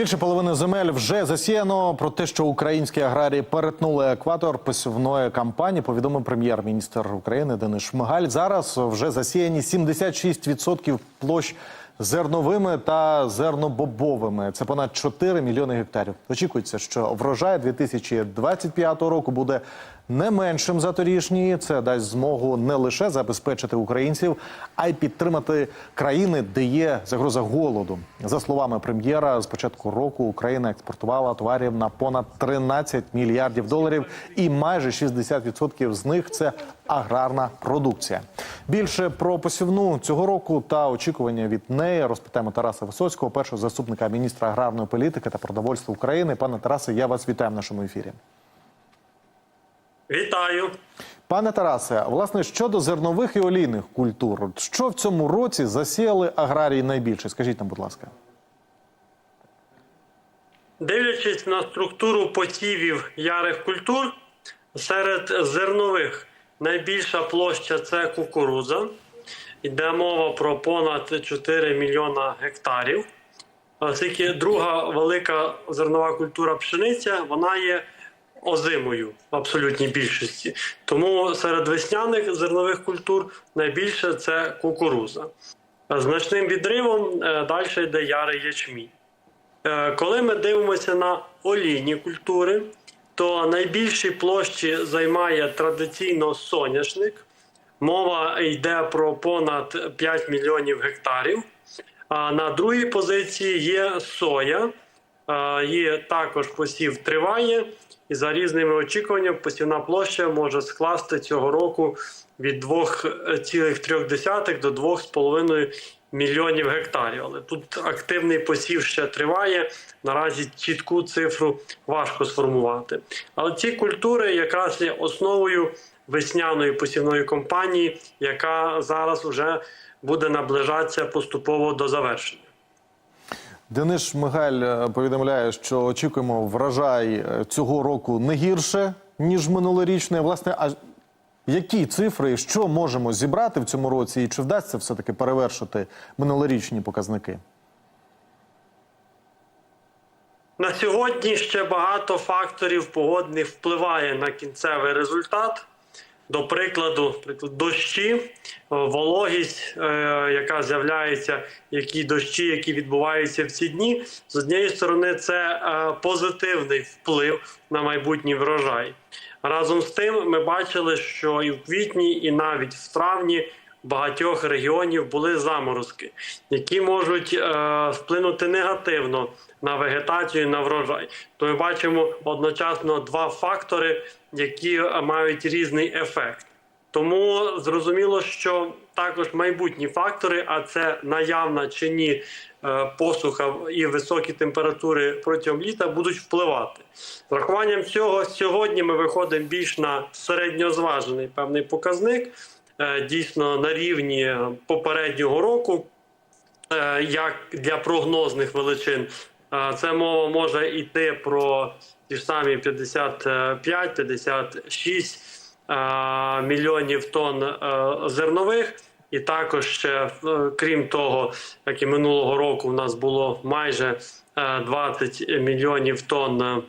Більше половини земель вже засіяно. Про те, що українські аграрії перетнули екватор посівної кампанії, повідомив прем'єр-міністр України Денис Шмигаль. Зараз вже засіяні 76% площ зерновими та зернобобовими. Це понад 4 мільйони гектарів. Очікується, що врожай 2025 року буде не меншим за торішній. Це дасть змогу не лише забезпечити українців, а й підтримати країни, де є загроза голоду. За словами прем'єра, з початку року Україна експортувала товарів на понад 13 мільярдів доларів, і майже 60% з них це аграрна продукція. Більше про посівну цього року та очікування від неї розпитаємо Тараса Висоцького, першого заступника міністра аграрної політики та продовольства України. Пане Тарасе, я вас вітаю в нашому ефірі. Вітаю. Пане Тарасе, власне, щодо зернових і олійних культур, що в цьому році засіяли аграрії найбільше? Скажіть нам, будь ласка. Дивлячись на структуру посівів ярих культур, серед зернових найбільша площа це кукурудза. Йде мова про понад 4 мільйона гектарів. Оскільки друга велика зернова культура пшениця, вона є озимою в абсолютній більшості. Тому серед весняних зернових культур найбільше це кукуруза. Значним відривом е, далі йде ярий ячмінь. Е, Коли ми дивимося на олійні культури, то найбільші площі займає традиційно соняшник. Мова йде про понад 5 мільйонів гектарів. А на другій позиції є соя. Її також посів триває, і за різними очікуваннями посівна площа може скласти цього року від 2,3 до 2,5 мільйонів гектарів. Але тут активний посів ще триває. Наразі чітку цифру важко сформувати. Але ці культури якраз є основою весняної посівної кампанії, яка зараз вже буде наближатися поступово до завершення. Денис Шмигаль е, повідомляє, що очікуємо врожай е, цього року не гірше ніж минулорічний. Власне, а які цифри, що можемо зібрати в цьому році, і чи вдасться все таки перевершити минулорічні показники? На сьогодні ще багато факторів погодних впливає на кінцевий результат. До прикладу, приклад, дощі, е, вологість, е, яка з'являється, які дощі, які відбуваються в ці дні. З однієї сторони, це е, позитивний вплив на майбутній врожай. Разом з тим, ми бачили, що і в квітні, і навіть в травні багатьох регіонів були заморозки, які можуть е, вплинути негативно на вегетацію, на врожай. То ми бачимо одночасно два фактори, які е, мають різний ефект. Тому зрозуміло, що також майбутні фактори, а це наявна чи ні е, посуха і високі температури протягом літа, будуть впливати. З врахуванням цього сьогодні ми виходимо більш на середньозважений певний показник, дійсно на рівні попереднього року, е, як для прогнозних величин. Е, Це мова може йти про ті ж самі 55-56 е, мільйонів тонн е, зернових. І також ще, е, крім того, як і минулого року, у нас було майже е, 20 мільйонів тонн е,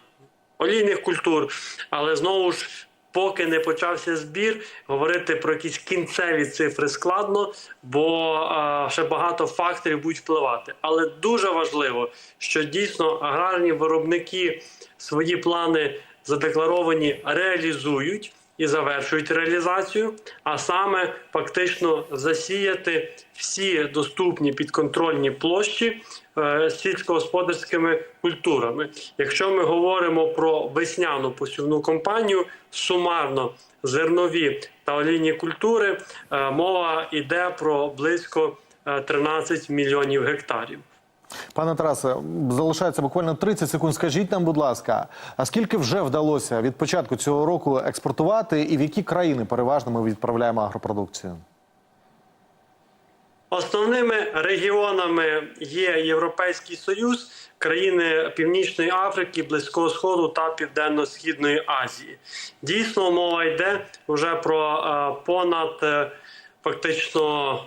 олійних культур. Але знову ж, поки не почався збір, говорити про якісь кінцеві цифри складно, бо е, ще багато факторів будуть впливати. Але дуже важливо, що дійсно аграрні виробники свої плани задекларовані реалізують. І завершують реалізацію, а саме фактично засіяти всі доступні підконтрольні площі е, сільськогосподарськими культурами. Якщо ми говоримо про весняну посівну кампанію, сумарно зернові та олійні культури, е, мова йде про близько е, 13 мільйонів гектарів. Пане Тарасе, залишається буквально 30 секунд. Скажіть нам, будь ласка, а скільки вже вдалося від початку цього року експортувати, і в які країни переважно ми відправляємо агропродукцію? Основними регіонами є Європейський Союз, країни Північної Африки, Близького Сходу та Південно-Східної Азії. Дійсно, мова йде вже про е, понад е, фактично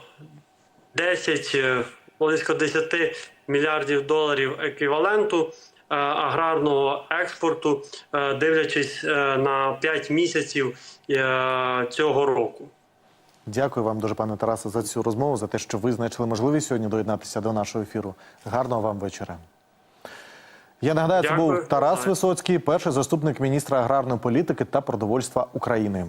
10, е, близько 10 мільярдів доларів еквіваленту е, аграрного експорту, е, дивлячись е, на 5 місяців цього року. Дякую вам дуже, пане Тарасе, за цю розмову, за те, що ви знайшли можливість сьогодні доєднатися до нашого ефіру. Гарного вам вечора. Я нагадаю, це Дякую. був Тарас Висоцький, перший заступник міністра аграрної політики та продовольства України.